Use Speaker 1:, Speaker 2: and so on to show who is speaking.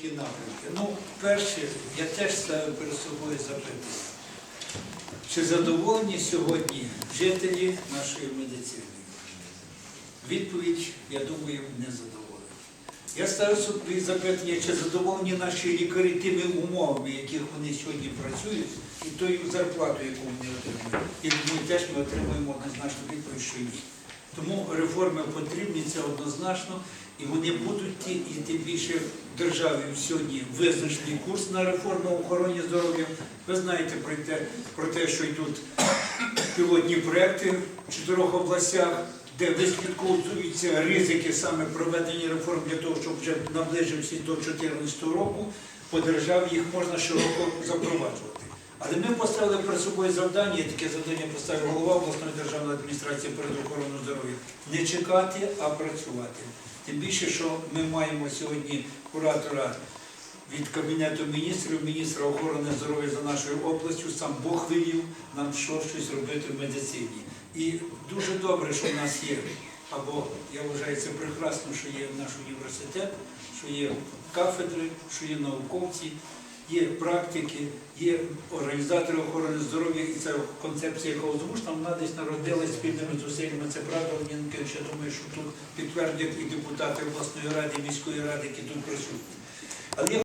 Speaker 1: такі напрямки. Ну, перше, я теж ставив перед собою запитання. Чи задоволені сьогодні жителі нашої медицини? Відповідь, я думаю, не задоволені. Я ставив собі запитання, чи задоволені наші лікарі тими умовами, в яких вони сьогодні працюють, і тою зарплатою, яку вони отримують. І думаю, теж ми отримуємо однозначну відповідь, що ні. Тому реформи потрібні, це однозначно, і вони будуть ті, і тим більше в державі сьогодні визначений курс на реформу охорони здоров'я. Ви знаєте про те, про те, що йдуть пілотні проекти в чотирьох областях, де вислідковуються ризики саме проведення реформ для того, щоб вже наближився до 2014 року, по державі їх можна широко запроваджувати. Але ми поставили перед собою завдання, таке завдання поставив голова обласної державної адміністрації перед охороною здоров'я, не чекати, а працювати. Тим більше, що ми маємо сьогодні куратора від Кабінету міністрів, міністра охорони здоров'я за нашою областю, сам Бог вивів нам що щось робити в медицині. І дуже добре, що в нас є, або я вважаю це прекрасно, що є наш університет, що є кафедри, що є науковці, є практики, є організатори охорони здоров'я, і це концепція, яка озвучена, вона десь народилась спільними зусиллями. Це правда, Леонід я думаю, що тут підтвердять і депутати обласної ради, і міської ради, які тут присутні.